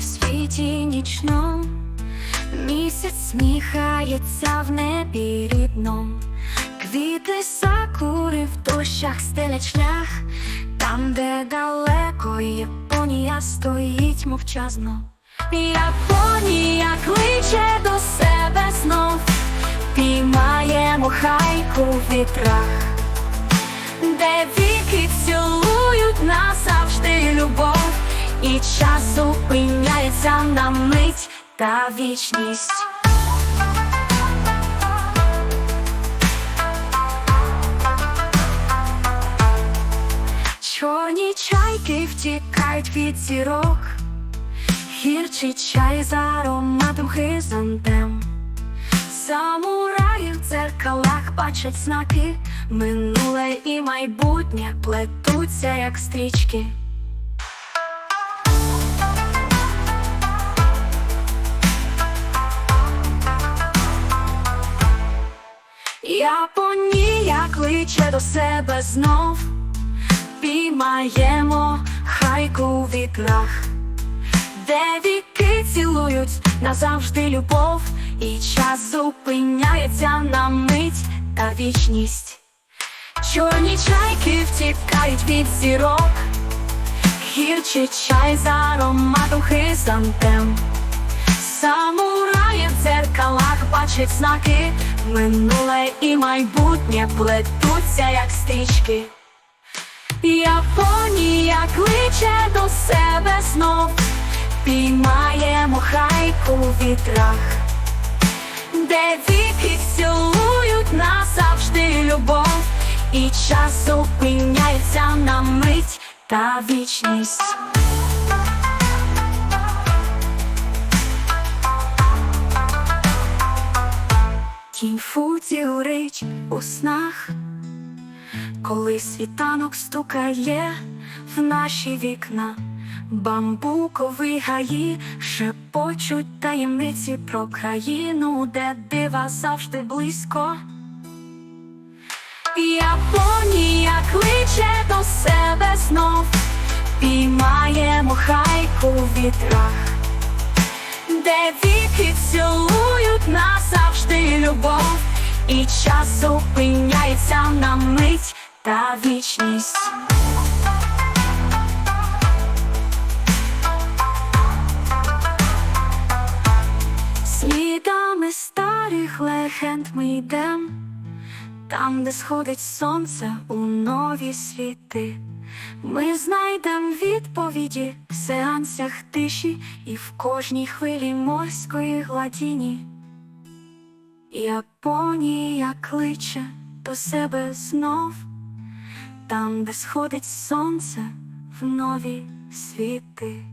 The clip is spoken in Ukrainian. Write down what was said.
світі нічном, місяць сміхається в небі рідном, квіти сакури в дощах стелять шлях, там, де далеко Японія стоїть мовчазно. Японія кличе до себе знов, піймаємо хайку в вітрах. Де віки цілують назавжди любов, і час зупиняється на мить та вічність. Чорні чайки втікають від зірок, гірчий чай з ароматом хризантем. Самураї в дзеркалах бачать знаки, минуле і майбутнє плетуться, як стрічки. Кличе до себе знов, піймаємо хайку у вікнах де віки цілують назавжди любов, і час зупиняється на мить та вічність. Чорні чайки втікають від зірок, гірчий чай з ароматом хризантем. Самураї в дзеркалах бачать знаки, минуле і майбутнє плетуться, як стрічки. Японія кличе до себе знов, піймаємо хайку в вітрах, де віки цілують назавжди любов, і час зупиняється на мить та вічність. Кінь Фудзі горить у снах, коли світанок стукає в наші вікна, бамбукові гаї шепочуть таємниці про країну, де дива завжди близько. Японія кличе до себе знов, піймаємо хайку в вітрах, де віки цілують назавжди любов, і час зупиняється на мить та вічність. Слідами старих легенд ми йдем, там, де сходить сонце у нові світи. Ми знайдем відповіді в сеансах тиші і в кожній хвилі морської гладіні. Японія кличе до себе знов, там, де сходить сонце в нові світи.